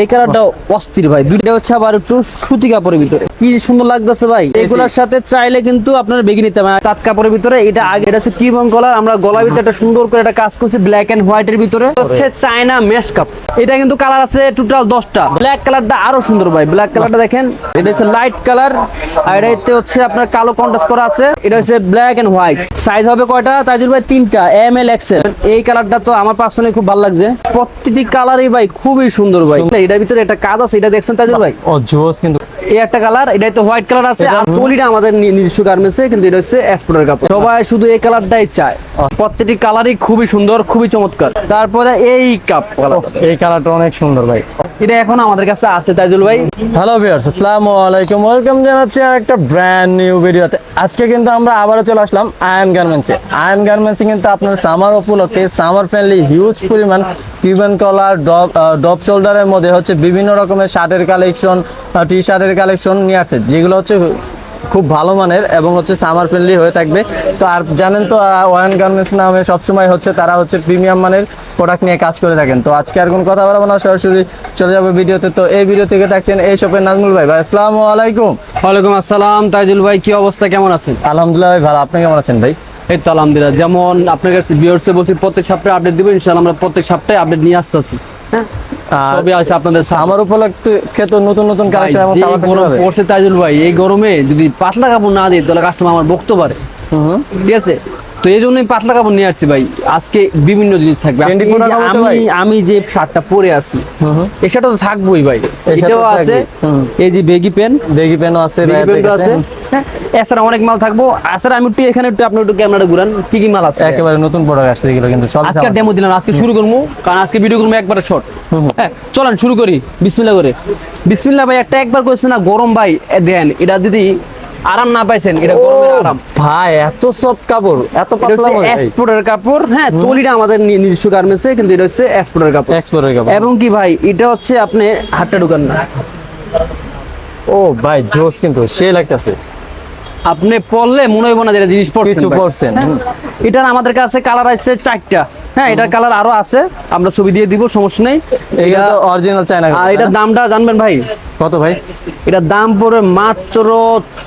এই কালারটা অস্থির ভাই। দুইটা হচ্ছে আবার একটু সুতি কাপড়ের ভিতরে। কি সুন্দর লাগতেছে ভাই। এগুলোর সাথে চাইলে কিন্তু আপনার বেগি নিতে পারেন। তাঁত কাপড়ের ভিতরে এটা আগে এটা হচ্ছে কিবন কালার আমরা গলার ভিতরে একটা সুন্দর করে একটা কাজ করছি ব্ল্যাক এন্ড হোয়াইট এর ভিতরে। হচ্ছে চায়না মেশ কাপ এটা কিন্তু কালার আছে টোটাল দশটা। ব্ল্যাক কালারটা আরও সুন্দর ভাই। ব্ল্যাক কালারটা দেখেন। এটা হচ্ছে লাইট কালার আর এটাতে হচ্ছে আপনার কালো কন্ট্রাস্ট করা আছে। এটা হচ্ছে ব্ল্যাক এন্ড হোয়াইট সাইজ হবে কয়টা? তাইজুল ভাই তিনটা। এম এল এক্সেল এই কালারটা তো আমার পার্সোনালি খুব ভালো লাগছে। প্রত্যেকটি কালারই ভাই খুবই সুন্দর ভাই। এটার ভিতরে একটা কাজ আছে এটা দেখছেন তাজুল ভাই? ও জোস কিন্তু এই একটা কালার এটা তো হোয়াইট কালার আছে। আর পলিটা আমাদের নিজস্ব গার্মেন্টসে কিন্তু এটা হচ্ছে এক্সপোর্টের কাপড়। সবাই শুধু এই কালারটাই চায়। প্রত্যেকটি কালারই খুবই সুন্দর খুবই চমৎকার। তারপরে এই কাপ এই কালারটা অনেক সুন্দর ভাই। এটা এখন আমাদের কাছে আছে তাইজুল ভাই। হ্যালো ভিউয়ার্স আসসালামু আলাইকুম। ওয়েলকাম জানাচ্ছি আর একটা ব্র্যান্ড নিউ ভিডিওতে আজকে কিন্তু আমরা আবারও চলে আসলাম আয়ন গার্মেন্টসে আয়ন গার্মেন্টসে কিন্তু আপনার সামার উপলক্ষে সামার ফ্রেন্ডলি হিউজ পরিমাণ কিউবেন কলার ডপ ডপ শোল্ডারের মধ্যে হচ্ছে বিভিন্ন রকমের শার্টের কালেকশন টি শার্টের কালেকশন নিয়ে আসছে যেগুলো হচ্ছে খুব ভালো মানের এবং হচ্ছে সামার ফ্রেন্ডলি হয়ে থাকবে। তো আর জানেন তো ওয়ান গার্মেন্টস নামে সবসময় হচ্ছে তারা হচ্ছে প্রিমিয়াম মানের প্রোডাক্ট নিয়ে কাজ করে থাকেন। তো আজকে আর কোনো কথা বলব না সরাসরি চলে যাবে ভিডিওতে। তো এই ভিডিও থেকে দেখছেন এই শপের নাজমুল ভাই। ভাই আসসালামু আলাইকুম। ওয়ালাইকুম আসসালাম তাইজুল ভাই কি অবস্থা? কেমন আছেন? আলহামদুলিল্লাহ ভাই ভালো। আপনি কেমন আছেন ভাই? এই তো আলহামদুলিল্লাহ। যেমন আপনার কাছে ভিউয়ার্সে বলছি প্রত্যেক সপ্তাহে আপডেট দিব ইনশাআল্লাহ আমরা প্রত্যেক সপ্তাহে আপডেট নিয়ে আসতেছি। আর সবই আছে আপনাদের সামার উপলক্ষে তো নতুন নতুন কালেকশন এবং সামার পড়ছে তাইজুল ভাই এই গরমে যদি পাতলা কাপড় না দিই তাহলে কাস্টমার আমার বকতে পারে। হুম হুম। ঠিক আছে? তো এই জন্যই পাতলা কাপড় নিয়ে আসছি ভাই। আজকে বিভিন্ন জিনিস থাকবে? আমি আমি যে শার্টটা পরে আছি এই শার্টটা তো থাকবোই ভাই। এটাও আছে। এই যে বেগি পেন বেগি পেনও আছে। আছে। হ্যাঁ এছাড়া অনেক মাল থাকব। এছাড়া আমি একটু এখানে একটু আপনি একটু ক্যামেরাটা ঘুরান কি কি মাল আছে? একেবারে নতুন প্রোডাক্ট আসছে এগুলো কিন্তু সব আজকে ডেমো দিলাম আজকে শুরু করব কারণ আজকে ভিডিও করব একবারে শর্ট হ্যাঁ চলেন শুরু করি বিসমিল্লা করে। বিসমিল্লা ভাই একটা একবার না গরম ভাই দেন এটা যদি আরাম না পাইছেন এটা গরমের আরাম। ভাই এত সফট কাপড় এত পাতলা এক্সপোর্টের কাপড় হ্যাঁ তলিটা আমাদের নিজস্ব গার্মেন্টসে কিন্তু এটা হচ্ছে এক্সপোর্টের কাপড়। এক্সপোর্টের কাপড়। এবং কি ভাই এটা হচ্ছে আপনি হাতটা ঢুকান না। ও ভাই জোস কিন্তু সে লাগতেছে। আপনি পড়লে মনে হইব না যে জিনিস পড়ছেন কিছু পড়ছেন, হ্যাঁ, এটার আমাদের কাছে কালার আছে চারটা। হ্যাঁ এটার কালার আরও আছে। আমরা ছবি দিয়ে দিব সমস্যা নেই। এটা অরিজিনাল চায়না আর এটার দামটা জানবেন ভাই। কত ভাই? এটার দাম পড়বে মাত্র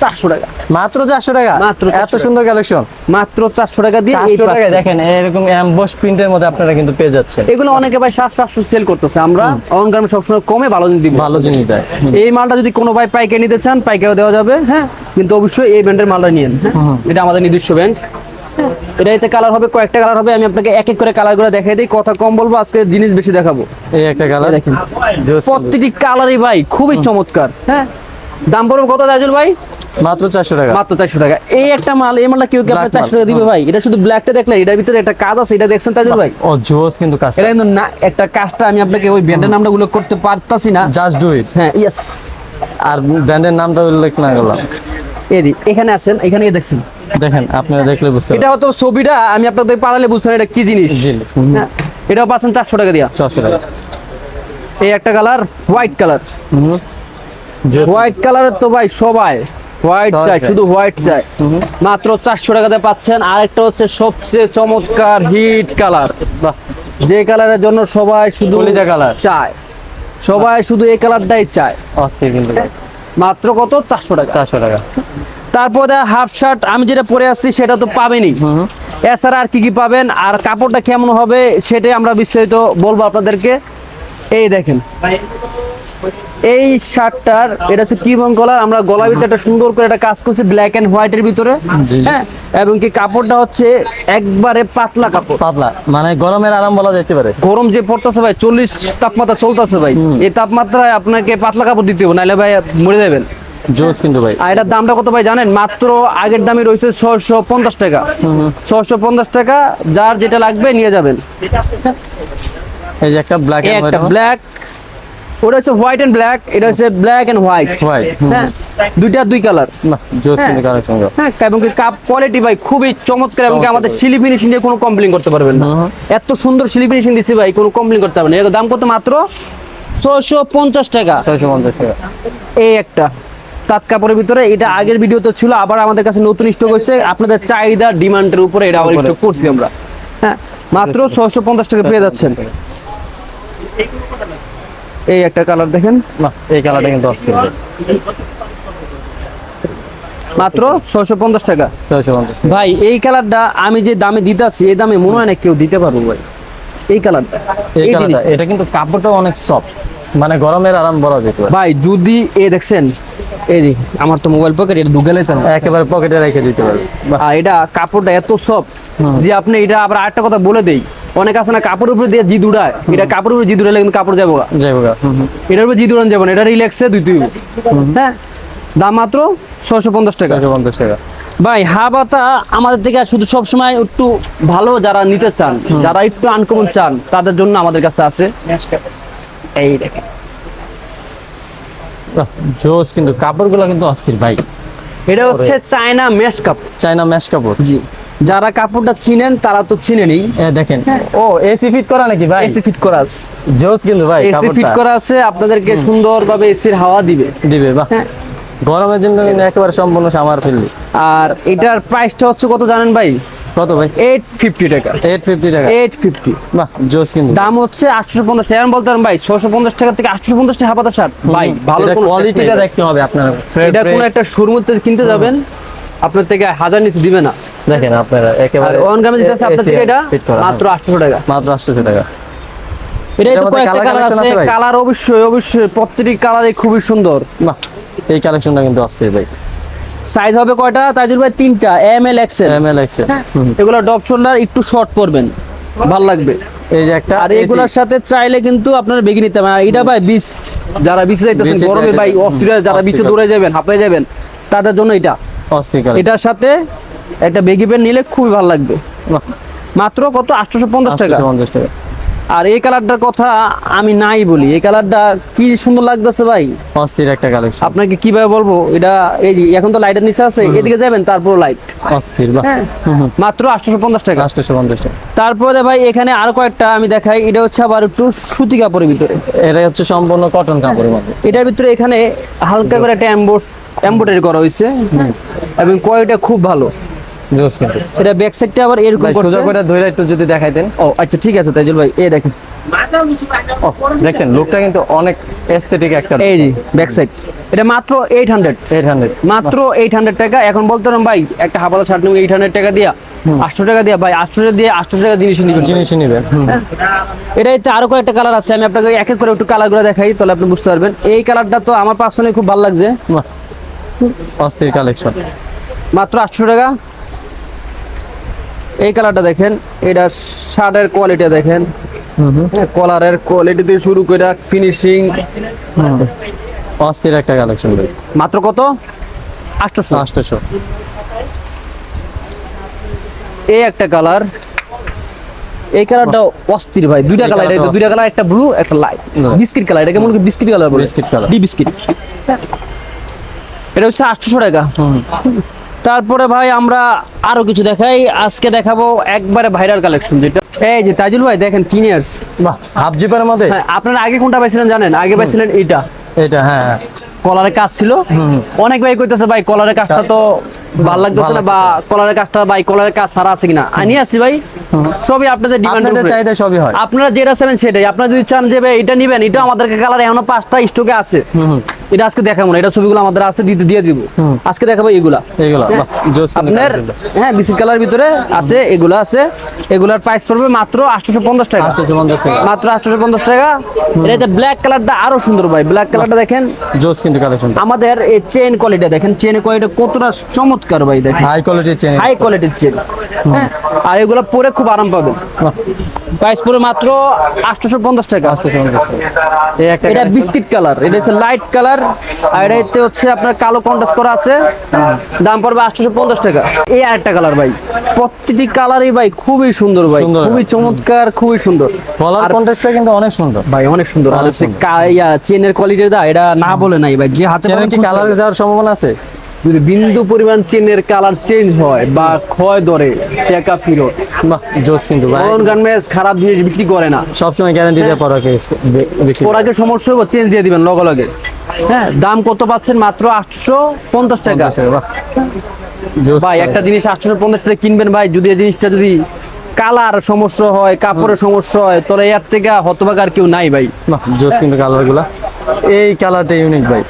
চারশো টাকা। মাত্র চারশো টাকা? মাত্র এত সুন্দর কালেকশন মাত্র চারশো টাকা দিয়ে এই চারশো টাকা দেখেন এরকম অ্যাম্বস প্রিন্টের মধ্যে আপনারা কিন্তু পেয়ে যাচ্ছেন। এগুলো অনেকে ভাই সাত সাতশো সেল করতেছে। আমরা অন গার্মেন্ট সবসময় কমে ভালো জিনিস দিব। ভালো জিনিস দেয়। এই মালটা যদি কোনো ভাই পাইকারি নিতে চান পাইকারি দেওয়া যাবে। হ্যাঁ? কিন্তু অবশ্যই এই ব্র্যান্ডের মালটা নিয়েন হ্যাঁ? এটা আমাদের নিজস্ব ব্র্যান্ড এটা এতে কালার হবে কয়েকটা কালার হবে আমি আপনাকে এক এক করে কালারগুলো দেখাই দিই। কথা কম বলব আজকে জিনিস বেশি দেখাবো। এই একটা কালার দেখেন। প্রত্যেকটি কালারই ভাই খুবই চমৎকার হ্যাঁ? দাম পড়বে কত দাজুল ভাই? মাত্র চারশো টাকা। মাত্র চারশো টাকা। এই একটা মাল এই মালটা কেউ আপনার চারশো টাকা দিবে ভাই? এটা শুধু ব্ল্যাকটা দেখলে এটার ভিতরে একটা কাজ আছে এটা দেখছেন তাজুল ভাই? ও জোস কিন্তু কাজ এটা কিন্তু না একটা কাজটা আমি আপনাকে ওই ব্যান্ডের নামটা উল্লেখ করতে পারতাছি না। জাস্ট ডু ইট হ্যাঁ ইয়েস আর ব্র্যান্ডের নামটা উল্লেখ না করলাম এদি এখানে আসেন এখানে গিয়ে দেখছেন। দেখেন আপনারা দেখলে বুঝতে এটা হয়তো ছবিটা আমি আপনাদের পাড়ালে বুঝছেন এটা কি জিনিস। হ্যাঁ, এটাও পাচ্ছেন চারশো টাকা দিয়া। চারশো টাকা। এই একটা কালার হোয়াইট কালার। হোয়াইট কালারের তো ভাই সবাই হোয়াইট চাই শুধু হোয়াইট চাই। মাত্র চারশো টাকাতে পাচ্ছেন আরেকটা হচ্ছে সবচেয়ে চমৎকার হিট কালার। যে কালারের জন্য সবাই শুধু কালার। চায়। সবাই শুধু এই কালারটাই চায়। অস্থির কিন্তু মাত্র কত? চারশো টাকা। চারশো টাকা। তারপরে হাফ শার্ট আমি যেটা পরে আসছি সেটা তো পাবেনই। এছাড়া আর কি কি পাবেন? আর কাপড়টা কেমন হবে সেটাই আমরা বিস্তারিত বলব আপনাদেরকে। এই দেখেন। এই শার্টটার এটা হচ্ছে কি কলার। আমরা গলার ভিতরে একটা সুন্দর করে একটা কাজ করছি ব্ল্যাক এন্ড হোয়াইটের ভিতরে। হ্যাঁ? এবং কি কাপড়টা হচ্ছে একবারে পাতলা কাপড়? পাতলা মানে গরমের আরাম বলা যেতে পারে। গরম যে পড়তেছে ভাই চল্লিশ তাপমাত্রা চলতেছে ভাই। এই তাপমাত্রায় আপনাকে পাতলা কাপড় দিতে হবে নাহলে ভাই মরে যাবেন জোস কিন্তু ভাই। আর এটার দামটা কত ভাই জানেন? মাত্র আগের দামে রয়েছে ছয়শো পঞ্চাশ টাকা। ছয়শো পঞ্চাশ টাকা যার যেটা লাগবে নিয়ে যাবেন। এই যে একটা ব্ল্যাক একটা ব্ল্যাক ওটা হচ্ছে হোয়াইট এন্ড ব্ল্যাক এটা হচ্ছে ব্ল্যাক এন্ড হোয়াইট হোয়াইট হ্যাঁ দুইটা দুই কালার জোস হ্যাঁ। কিন্তু কালেকশন হ্যাঁ এবং কাপ কোয়ালিটি ভাই খুবই চমৎকার এবং আমাদের সিলি ফিনিশিং দিয়ে কোনো কমপ্লেন করতে পারবেন না। এত সুন্দর সিলি ফিনিশিং দিছি ভাই কোনো কমপ্লেন করতে পারবেন না। এর দাম কত মাত্র? ছয়শো পঞ্চাশ টাকা। ছয়শো পঞ্চাশ টাকা। এই একটা। তাঁত কাপড়ের ভিতরে এটা আগের ভিডিওতে ছিল আবার আমাদের কাছে নতুন স্টক হয়েছে। আপনাদের চাহিদা ডিমান্ডের উপরে এটা আবার স্টক করছি আমরা। হ্যাঁ মাত্র ছয়শো পঞ্চাশ টাকা পেয়ে যাচ্ছেন। এই একটা কালার দেখেন। বাহ এই কালারটা কিন্তু অস্থির। মাত্র ছয়শো পঞ্চাশ টাকা। ছয়শো পঞ্চাশ। ভাই এই কালারটা আমি যে দামে দিতেছি এই দামে মনে হয় না কেউ দিতে পারব ভাই। এই কালারটা এই কালারটা এটা কিন্তু কাপড়টা অনেক সফট মানে গরমের আরাম বলা যেতে পারে। ভাই যদি এ দেখছেন এই যে আমার তো মোবাইল পকেট এটা ঢুকে লেতাম একেবারে পকেটে রেখে দিতে পারবে। আর এটা কাপড়টা এত সফট যে আপনি এটা আবার আরেকটা কথা বলে দেই। অনেক আছে না কাপড়ের উপরে দিয়ে জিদ উড়ায়। এটা কাপড়ের উপরে জিদ উড়ালে কিন্তু কাপড় যাব হোক এটার উপরে জিদ উড়ান যাব না এটা রিল্যাক্সে দুই তুই হ্যাঁ? দাম মাত্র ছয়শো পঞ্চাশ টাকা। পঞ্চাশ টাকা। ভাই হাবাতা আমাদের থেকে শুধু সবসময় একটু ভালো যারা নিতে চান যারা একটু আনকমন চান তাদের জন্য আমাদের কাছে আছে। এই দেখেন। জোস কিন্তু কাপড়গুলো কিন্তু অস্থির ভাই। এটা হচ্ছে China mesh cup. China mesh কাপড়। জি। যারা কাপড়টা চিনেন তারা তো চিনেনই এ দেখেন। ও এসি ফিট করা নাকি ভাই? এসি ফিট করা আছে। জোস কিন্তু ভাই এসি ফিট করা আছে আপনাদেরকে সুন্দরভাবে এসির হাওয়া দিবে। দিবে বাহ। হ্যাঁ। গরমের জন্য কিন্তু একেবারে সম্পূর্ণ সামার ফেললি আর এটার প্রাইসটা হচ্ছে কত জানেন ভাই? কত ভাই? এইট ফিফটি টাকা। এইট ফিফটি টাকা। এইট ফিফটি বাহ জোস কিন্তু। দাম হচ্ছে আটশো পঞ্চাশ টাকা। আমি বলতে পারেন ভাই ছশো পঞ্চাশ টাকা থেকে আটশো পঞ্চাশ টাকা হাফাতা শার্ট। ভাই ভালো কোয়ালিটিটা দেখতে হবে আপনার। এটা কোন একটা শোরুম থেকে কিনতে যাবেন। আপনার থেকে হাজার নিচে দিবে না। দেখেন আপনারা একেবারে অন গ্রামে দিতে আছে আপনার থেকে এটা মাত্র আটশো টাকা। মাত্র 800 টাকা। এটা তো কয়েকটা কালার আছে। আছে কালার অবশ্যই অবশ্যই প্রত্যেকটি কালারই খুবই সুন্দর। বাহ এই কালেকশনটা কিন্তু অস্থির ভাই। সাইজ হবে কয়টা? তাইজুল ভাই তিনটা। M L XL M L XL এগুলো ডপ শোল্ডার একটু শর্ট পরবেন। ভালো লাগবে। এই যে একটা আর এগুলোর সাথে চাইলে কিন্তু আপনারা বেগে নিতে পারেন আর এটা ভাই বিচ যারা বিচে যাইতেছেন গরমে ভাই অস্ট্রেলিয়া যারা বিচে দৌড়ে যাবেন হাঁপায় যাবেন তাদের জন্য এটা। এটার সাথে একটা বেগি প্যান্ট নিলে খুবই ভালো লাগবে। মাত্র কত? আটশোশো পঞ্চাশ টাকা। পঞ্চাশ টাকা। আর এই কালারটার কথা আমি নাই বলি। এই কালারটা কি সুন্দর লাগতেছে ভাই? অস্থির একটা কালেকশন। আপনাকে কীভাবে বলব? এটা এই যে এখন তো লাইটের নিচে আছে এদিকে যাবেন তারপর লাইট অস্থির হ্যাঁ মাত্র আটশোশো পঞ্চাশ টাকা। 850 টাকা। তারপরে ভাই এখানে আরও কয়েকটা আমি দেখাই। এটা হচ্ছে আবার একটু সুতি কাপড়ের ভিতরে। এটা হচ্ছে সম্পূর্ণ কটন কাপড়ের মধ্যে। এটার ভিতরে এখানে হালকা করে একটা এম্বোস এম্বোটারি করা হয়েছে এবং কোয়ালিটি খুব ভালো। জোস কিন্তু। এটা ব্যাক সাইডটা আবার এরকম করছে সোজা করে ধরে একটু যদি দেখাইতেন ও আচ্ছা ঠিক আছে তাইজুল ভাই এই দেখেন। দেখছেন লুকটা কিন্তু অনেক এস্থেটিক একটা এই যে ব্যাক সাইড এটা মাত্র এইট হান্ড্রেড 800 মাত্র এইট হান্ড্রেড টাকা। এখন বলতে পারেন ভাই একটা হাফালা শার্ট নেবেন এইট হান্ড্রেড টাকা দিয়া। আটশো টাকা দিয়া ভাই আটশো টাকা দিয়ে আটশো টাকা জিনিস নিবেন। জিনিসই নেবেন হুম। এটা আরও কয়েকটা কালার আছে আমি আপনাকে এক এক করে একটু কালারগুলো দেখাই তাহলে আপনি বুঝতে পারবেন। এই কালারটা তো আমার পার্সোনালি খুব ভালো লাগছে। অস্থির কালেকশন মাত্র আটশো টাকা। এই কালারটা দেখেন এটা শার্টের কোয়ালিটি দেখেন। হ্যাঁ, কলারের কোয়ালিটি দিয়ে শুরু করে ফিনিশিং অস্থির একটা কালেকশন ভাই। মাত্র কত? আটশোশো 800 এই একটা কালার এই কালারটা অস্থির ভাই দুইটা কালার এটা দুইটা কালার একটা ব্লু একটা লাইট বিস্কিট কালার এটাকে মনে বিস্কিট কালার বলে? Biscuit কালার ডি বিস্কিট এটা হচ্ছে আটশোশো টাকা। তারপরে ভাই আমরা আরও কিছু দেখাই। আজকে দেখাবো একবারে ভাইরাল কালেকশন যেটা। এই যে তাজুল ভাই দেখেন টিন ইয়ার্স বাহ হাফ জিপের মধ্যে? হ্যাঁ আপনারা আগে কোনটা পাইছিলেন জানেন? আগে পাইছিলেন এটা। এটা হ্যাঁ হ্যাঁ। কলারের কাজ ছিল। অনেক ভাই কইতেছে ভাই কলারের কাজটা তো ভালো লাগতেছে না বা কলারের কাজটা ভাই কলারের কাজ সারা আছে কিনা? আনি আসি ভাই। সবই আপনাদের ডিমান্ড চাহিদা সবই হয়। আপনারা যেটা সেটাই। আপনারা যদি চান যে ভাই এটা নিবেন এটা আমাদেরকে কালার এখনও পাঁচটা স্টকে আছে। এটা আজকে দেখাবো না। এটা ছবিগুলো আমাদের আছে দিতে দিয়ে দিব। আজকে দেখাবো এগুলা। আপনার হ্যাঁ কালার ভিতরে আছে এগুলো আছে। এগুলার প্রাইস পড়বে মাত্র আটশোশো পঞ্চাশ টাকা। 850 টাকা। মাত্র আটশোশো পঞ্চাশ টাকা এটাতে ব্ল্যাক কালারটা আরও সুন্দর ভাই। ব্ল্যাক কালারটা দেখেন। জোস কিন্তু কালেকশন আমাদের এই চেন কোয়ালিটি দেখেন। চেন কোয়ালিটি কতটা চমৎকার ভাই দেখেন। হাই কোয়ালিটির চেন হাই কোয়ালিটির চেন হ্যাঁ আর এগুলো পরে খুব আরাম পাবেন। প্রাইস পড়ে মাত্র আটশোশো পঞ্চাশ টাকা। এই একটা এটা বিস্কিট কালার এটা হচ্ছে লাইট কালার আর এটাতে হচ্ছে আপনার কালো কন্ট্রাস্ট করা আছে। দাম পড়বে আটশোশো পঞ্চাশ টাকা। এই আরেকটা কালার ভাই। প্রত্যেকটি কালারই ভাই খুবই সুন্দর ভাই। খুবই চমৎকার খুবই সুন্দর। কলার আর কন্টেস্টটা কিন্তু অনেক সুন্দর। ভাই অনেক সুন্দর। আর হচ্ছে চেনের কোয়ালিটি দা এটা না বলে নাই ভাই। যে হাতে চেনের কি কালার যাওয়ার সম্ভাবনা আছে? যদি বিন্দু পরিমাণ চেনের কালার চেঞ্জ হয় বা ক্ষয় ধরে টাকা ফিরত। বাহ জোস কিন্তু ভাই। কোন গার্মেন্টস খারাপ জিনিস বিক্রি করে না। সবসময় গ্যারান্টি দিয়ে পড়াকে বিক্রি করে। সমস্যা হবে চেঞ্জ দিয়ে দিবেন লগে লগে। হ্যাঁ দাম কত পাচ্ছেন মাত্র? আটশো পঞ্চাশ টাকা। 50 বাহ। জোস ভাই একটা জিনিস আটশো পঞ্চাশ টাকা কিনবেন ভাই যদি এই জিনিসটা যদি কালার সমস্যা হয় কাপড়ের সমস্যা হয় তোর এর থেকে হতবাক আর কেউ নাই ভাই। বাহ জোস কিন্তু কালারগুলা। এই কালারটা ইউনিক ভাই।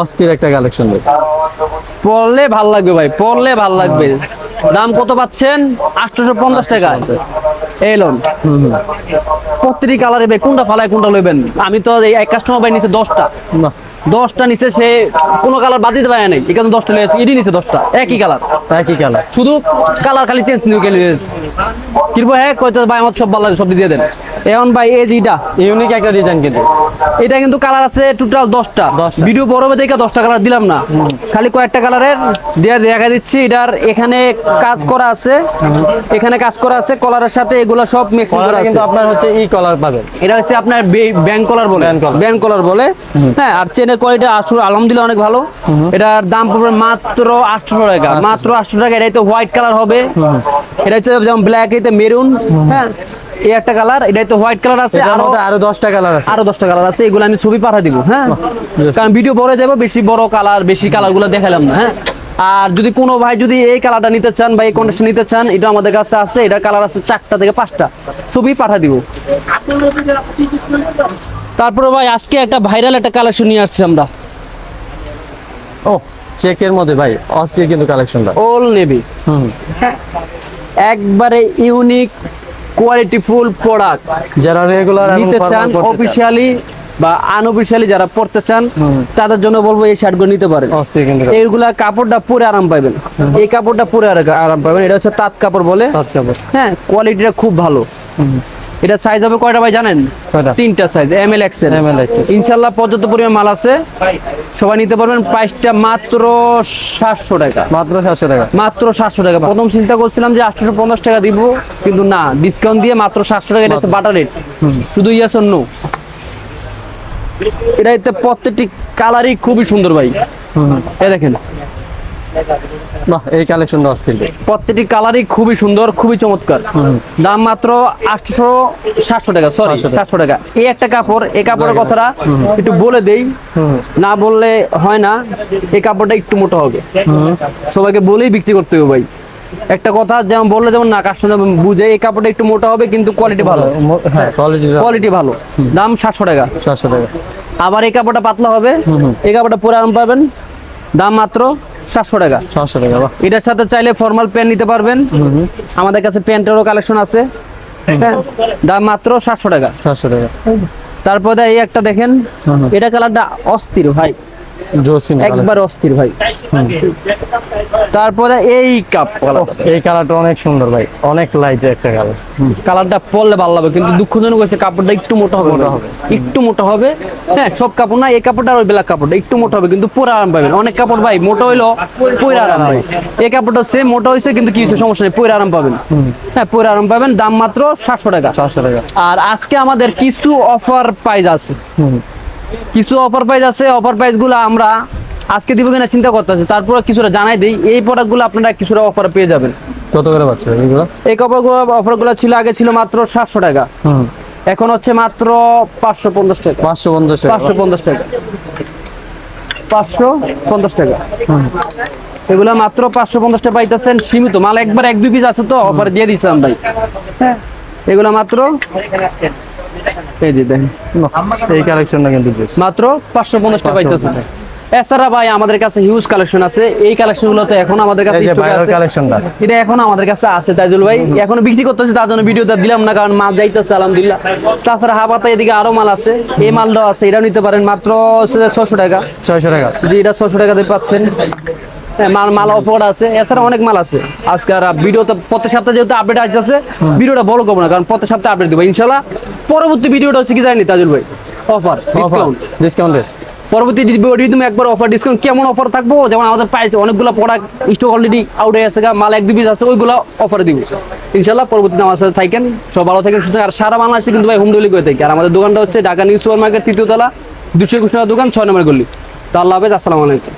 অস্থির একটা কালেকশন পরলে ভালো লাগবে ভাই পরলে ভালো লাগবে। দাম কত পাচ্ছেন? আটশোশো পঞ্চাশ টাকা এই লোন। প্রত্যেকটি কালারে ভাই কোনটা ফালায় কোনটা লইবেন? আমি তো এই এক কাস্টমার ভাই নিচে দশটা। দশটা নিচে সে কোনো কালার বাদ দিতে পারে নাই। এখানে দশটা লেগেছে ইডি নিচে দশটা। একই কালার একই কালার শুধু কালার খালি চেঞ্জ নিউ গেলে কিরবো হ্যাঁ কয়তো ভাই আমার সব ভালো লাগে সব দিয়ে দেন। এখন ভাই এই যে এটা ইউনিক একটা ডিজাইন কিন্তু। এটা কিন্তু কালার আছে টোটাল দশটা। ভিডিও বড় হবে দেখে দশটা কালার দিলাম না। খালি কয়েকটা কালারের দিয়ে দেখা দিচ্ছি। এটার এখানে কাজ করা আছে। এখানে কাজ করা আছে। কলারের সাথে এগুলো সব মিক্সিং করা আছে। কিন্তু আপনার হচ্ছে ই কলার পাবেন। এটা হচ্ছে আপনার ব্যাংক কলার বলে। ব্যাংক কলার বলে। হ্যাঁ আর চেনের কোয়ালিটি আসলে আলহামদুলিল্লাহ অনেক ভালো। এটার দাম পড়বে মাত্র আটশো টাকা। মাত্র আটশো টাকা। এটা তো হোয়াইট কালার হবে। এটা হচ্ছে যেমন ব্ল্যাক এতে মেরুন হ্যাঁ এই একটা কালার এটা তো হোয়াইট কালার আছে। আরও আরও দশটা কালার আছে। আরও দশটা কালার আছে এগুলো আমি ছবি পাঠা দিব হ্যাঁ? কারণ ভিডিও বড় যাব বেশি বড় কালার বেশি কালারগুলো দেখালাম না হ্যাঁ? আর যদি কোনো ভাই যদি এই কালারটা নিতে চান বা এই কন্ডিশন নিতে চান এটা আমাদের কাছে আছে এটার কালার আছে চারটা থেকে পাঁচটা। ছবি পাঠা দিব। তারপরে ভাই আজকে একটা ভাইরাল একটা কালেকশন নিয়ে আসছি আমরা। ও চেকের মধ্যে ভাই অস্থির কিন্তু কালেকশনটা অল নেভি হুম। একবারে ইউনিক কোয়ালিটি ফুল প্রোডাক্ট যারা রেগুলার নিতে চান অফিসিয়ালি বা আনঅফিসিয়ালি যারা পড়তে চান তাদের জন্য বলব এই শার্টগুলো নিতে পারেন। এইগুলা কাপড়টা পরে আরাম পাবেন এই কাপড়টা পরে আরাম পাবেন এটা হচ্ছে তাঁত কাপড় বলে। হ্যাঁ কোয়ালিটিটা খুব ভালো। এটা সাইজ হবে কয়টা ভাই জানেন? তিনটা size M L XL XL ইনশাল্লাহ পর্যাপ্ত পরিমাণ মাল আছে। সবাই নিতে পারবেন প্রাইসটা মাত্র সাতশো টাকা। মাত্র সাতশো টাকা। মাত্র সাতশো টাকা। প্রথম চিন্তা করছিলাম যে আটশো পঞ্চাশ টাকা দিব কিন্তু না ডিসকাউন্ট দিয়ে মাত্র সাতশো টাকা এটা হচ্ছে বাটার রেট শুধু ইয়াস নো এটা এতে প্রত্যেকটি কালারই খুবই সুন্দর ভাই। এ দেখেন। বাহ এই কালেকশনটা অস্থির। প্রত্যেকটি কালারই খুবই সুন্দর খুবই চমৎকার। দাম মাত্র আটশো সাতশো টাকা সরি সাতশো টাকা। এই একটা কাপড় এই কাপড়ের কথাটা একটু বলে দেই। না বললে হয় না এই কাপড়টা একটু মোটা হবে। সবাইকে বলেই বিক্রি করতে হবে ভাই। একটা কথা যেমন বললে যেমন না কাস্টমার বুঝে এই কাপড়টা একটু মোটা হবে কিন্তু কোয়ালিটি ভালো। হ্যাঁ কোয়ালিটি কোয়ালিটি ভালো। দাম সাতশো টাকা। সাতশো টাকা। আবার এই কাপড়টা পাতলা হবে। এই কাপড়টা পুরো আরাম পাবেন। দাম মাত্র সাতশো টাকা। সাতশো টাকা এটার সাথে চাইলে ফর্মাল প্যান্ট নিতে পারবেন। আমাদের কাছে প্যান্টেরও কালেকশন আছে। হ্যাঁ। দাম মাত্র সাতশো টাকা। সাতশো টাকা। তারপরে এই একটা দেখেন। এটা কালারটা অস্থির ভাই। একবার অস্থির ভাই। তারপরে এই কাপ এই কালারটা অনেক সুন্দর ভাই। অনেক লাইট একটা কালার কালারটা পরলে ভালো লাগবে কিন্তু দুঃখজনক হয়েছে কাপড়টা একটু মোটা হবে মোটা হবে। একটু মোটা হবে। হ্যাঁ সব কাপড় না এই কাপড়টা আর ওই বেলা কাপড়টা একটু মোটা হবে কিন্তু পুরো আরাম পাবেন। অনেক কাপড় ভাই মোটা হইল পুরো আরাম পাবে এই কাপড়টা সেম মোটা হয়েছে কিন্তু কি হয়েছে সমস্যা নেই পুরো আরাম পাবেন। হ্যাঁ পুরো আরাম পাবেন দাম মাত্র সাতশো টাকা। সাতশো টাকা। আর আজকে আমাদের কিছু অফার প্রাইস আছে। কিছু অফার প্রাইস আছে অফার প্রাইসগুলো আমরা আজকে দিব কিনা চিন্তা করতেছি। তারপরে কিছুটা জানাই দিই এই প্রোডাক্টগুলো আপনারা কিছুটা অফার পেয়ে যাবেন। কত করে পাচ্ছে এগুলো? এই কাপড়গুলো অফারগুলো ছিল আগে ছিল মাত্র সাতশো টাকা। হুম। এখন হচ্ছে মাত্র পাঁচশো পঞ্চাশ টাকা। পাঁচশো পঞ্চাশ টাকা। পাঁচশো পঞ্চাশ টাকা। পাঁচশো পঞ্চাশ টাকা। এগুলো মাত্র পাঁচশো পঞ্চাশ টাকা পাইতেছেন সীমিত। মাল একবার এক দুই পিস আছে তো অফার দিয়ে দিয়েছিলাম ভাই। হ্যাঁ। এগুলো মাত্র এই যে দেখেন এই কালেকশনটা কিন্তু মাত্র পাঁচশো পঞ্চাশ টাকা পাইতেছে এছাড়া ভাই আমাদের কাছে হিউজ কালেকশন আছে। এই কালেকশন তো এখন আমাদের কাছে এই যে stock এ ভাইরাল আছে। কালেকশনটা এটা এখন আমাদের কাছে আছে তাইজুল ভাই। এখনও বিক্রি করতেছি তার জন্য ভিডিওটা দিলাম না কারণ মাল যাইতেছে আলহামদুলিল্লাহ। তাছাড়া হাবাতা এদিকে আরও মাল আছে। এই মালটাও আছে এটাও নিতে পারেন মাত্র ছশো টাকা। ছয়শো টাকা। জি এটা ছশো টাকা পাচ্ছেন। হ্যাঁ, মাল মাল অফার আছে। এছাড়া অনেক মাল আছে। আজকে আর ভিডিও তো প্রত্যেক সপ্তাহে যেহেতু আপডেট আসতেছে ভিডিওটা বড় করব না কারণ প্রত্যেক সপ্তাহে আপডেট দেবো। ইনশাল্লাহ পরবর্তী ভিডিওটা হচ্ছে কি জানি তাজুল ভাই? অফার ডিসকাউন্ট ডিসকাউন্টেড পরবর্তী ভিডিও তুমি একবার অফার ডিসকাউন্ট কেমন অফার থাকব? যেমন আমাদের পাইছে অনেকগুলো প্রোডাক্ট স্টক অলরেডি আউট হয়ে আছে গা, মাল এক দু পিস আছে ওইগুলো অফার দিব। ইনশাল্লাহ পরবর্তীতে আমার সাথে থাকেন সব ভালো থাকেন সুস্থ আর সারা বাংলাদেশে কিন্তু ভাই হোম ডেলিভারি করে থাকি। আর আমাদের দোকানটা হচ্ছে ঢাকা নিউ সুপার মার্কেট তৃতীয় তলা দুশো একুশ টাকা দোকান ছয় নম্বর গলি। তো আল্লাহ হাফেজ আসসালামু আলাইকুম।